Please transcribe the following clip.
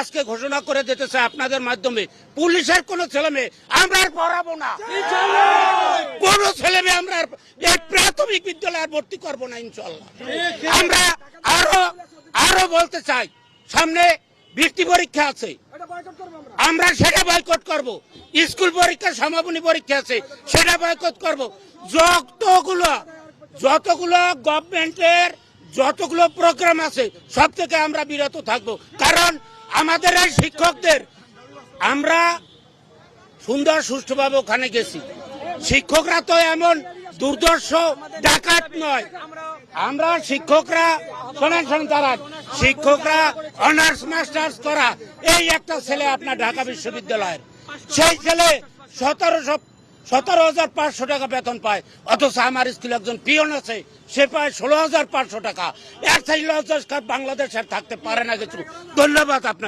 আজকে ঘোষণা করে দিতে চাই আপনাদের মাধ্যমে। পুলিশের কোন ছেলে মেয়ে, আমরা আর পড়াবো না। কোন ছেলে মেয়ে আমরা প্রাথমিক বিদ্যালয়ে আর ভর্তি করব না ইনশাল্লাহ আমরা আরও আরও বলতে চাই, সামনে বৃত্তি পরীক্ষা আছে। আমরা সেটা বয়কট করব। স্কুল পরীক্ষা সমাপনী পরীক্ষা আছে, সেটা বয়কট করব। যতগুলো যতগুলো গভর্নমেন্টের যতগুলো প্রোগ্রাম আছে, সব থেকে আমরা বিরত থাকব। কারণ আমাদের এই শিক্ষকদের, আমরা সুন্দর সুষ্ঠুভাবে ওখানে গেছি। শিক্ষকরা তো এমন দুর্দর্শ, ডাকাত নয়। আমরা শিক্ষকরা, শোনেন শোনেন তারা, শিক্ষকরা অনার্স মাস্টার্স করা, এই একটা ছেলে আপনার ঢাকা বিশ্ববিদ্যালয়ের। সেই ছেলে সতেরোশো সতেরো হাজার পাঁচশো টাকা বেতন পায়। অথচ আমার স্কুলে একজন পিয়ন আছে, সে পায় ষোলো হাজার পাঁচশো টাকা। এক সাইড লজ্জাস বাংলাদেশ থাকতে পারে না কিছু। ধন্যবাদ আপনাকে।